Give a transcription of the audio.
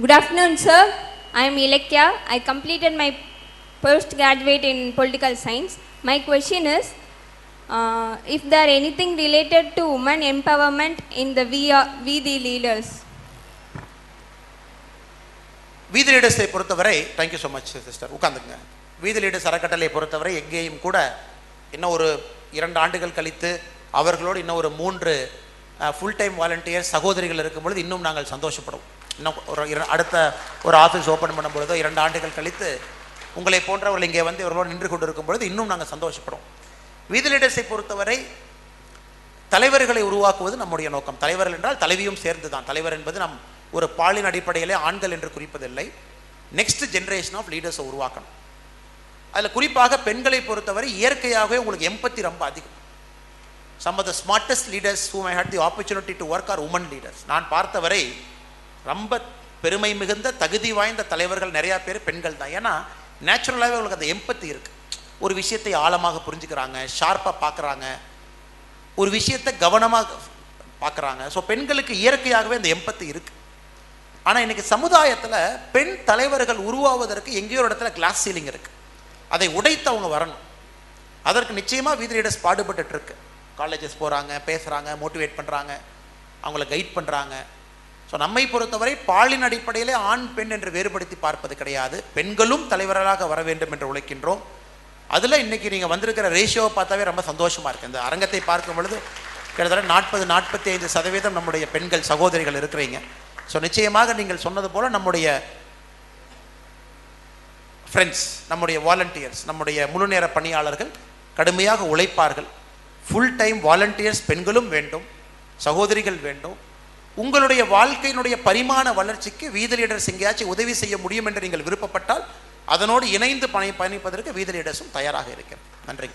Good afternoon, sir. I am Ilekya. I completed my postgraduate in political science. My question is, uh, if there anything related to women empowerment in the we, are, we the leaders. வீதி லீடர்ஸை பொறுத்தவரை thank you so much sister உட்காந்துங்க வீதி leaders அறக்கட்டளையை பொறுத்தவரை எங்கேயும் கூட இன்னும் ஒரு இரண்டு ஆண்டுகள் கழித்து அவர்களோடு இன்னும் ஒரு மூன்று ஃபுல் டைம் வாலண்டியர் சகோதரிகள் இருக்கும் பொழுது இன்னும் நாங்கள் சந்தோஷப்படுவோம். இன்னும் ஒரு அடுத்த ஒரு ஆஃபீஸ் ஓப்பன் பண்ணும் பொழுதோ இரண்டு ஆண்டுகள் கழித்து உங்களை போன்றவர்கள் இங்கே வந்து இவர்களோடு நின்று கொண்டு இருக்கும் பொழுது இன்னும் நாங்கள் சந்தோஷப்படுவோம். வீதி லீடர்ஸை பொறுத்தவரை தலைவர்களை உருவாக்குவது நம்முடைய நோக்கம். தலைவர்கள் என்றால் தலைவியும் சேர்ந்து தான் தலைவர் என்பது நம் ஒரு பாலின் அடிப்படையிலே ஆண்கள் என்று குறிப்பதில்லை. நெக்ஸ்ட் ஜென்ரேஷன் ஆஃப் லீடர்ஸை உருவாக்கணும். அதில் குறிப்பாக பெண்களை பொறுத்தவரை இயற்கையாகவே உங்களுக்கு எம்பத்தி ரொம்ப அதிகம். Some of the smartest leaders whom I had the opportunity to work or women leaders நான் பார்த்தவரை ரொம்ப பெருமை மிகுந்த தகுதி வாய்ந்த தலைவர்கள் நிறையா பேர் பெண்கள் தான். ஏன்னா நேச்சுரலாகவே அவங்களுக்கு அந்த எம்பத்தி இருக்குது ஒரு விஷயத்தை ஆழமாக புரிஞ்சுக்கிறாங்க ஷார்ப்பாக பார்க்குறாங்க. ஒரு விஷயத்தை கவனமாக பார்க்குறாங்க. ஸோ பெண்களுக்கு இயற்கையாகவே அந்த எம்பத்தி இருக்குது ஆனால் இன்றைக்கி சமுதாயத்தில் பெண் தலைவர்கள் உருவாவதற்கு எங்கேயோ ஒரு இடத்துல கிளாஸ் சீலிங் இருக்குது அதை உடைத்து அவங்க வரணும். அதற்கு நிச்சயமாக வீதி லீடர்ஸ் பாடுபட்டுட்ருக்கு காலேஜஸ் போகிறாங்க பேசுகிறாங்க மோட்டிவேட் பண்ணுறாங்க அவங்கள கைட் பண்ணுறாங்க ஸோ நம்மை பொறுத்தவரை பாலின் அடிப்படையிலே ஆண் பெண் என்று வேறுபடுத்தி பார்ப்பது கிடையாது. பெண்களும் தலைவர்களாக வர வேண்டும் என்று உழைக்கின்றோம். அதில் இன்றைக்கி நீங்கள் வந்திருக்கிற ரேஷியோவை பார்த்தாவே ரொம்ப சந்தோஷமாக இருக்குது இந்த அரங்கத்தை பார்க்கும் பொழுது கிட்டத்தட்ட நாற்பது நாற்பத்தி ஐந்து சதவீதம் நம்முடைய பெண்கள் சகோதரிகள் இருக்கிறீங்க. ஸோ நிச்சயமாக நீங்கள் சொன்னது போல் நம்முடைய ஃப்ரெண்ட்ஸ் நம்முடைய வாலண்டியர்ஸ் நம்முடைய முழுநேர பணியாளர்கள் கடுமையாக உழைப்பார்கள். ஃபுல் டைம் வாலண்டியர்ஸ் பெண்களும் வேண்டும் சகோதரிகள் வேண்டும். உங்களுடைய வாழ்க்கையினுடைய பரிமாண வளர்ச்சிக்கு வீதலீடர்ஸ் எங்கேயாச்சும் உதவி செய்ய முடியும் என்று நீங்கள் விருப்பப்பட்டால் அதனோடு இணைந்து பணி பயணிப்பதற்கு வீதி லீடர்ஸும் தயாராக இருக்கிறது நன்றி.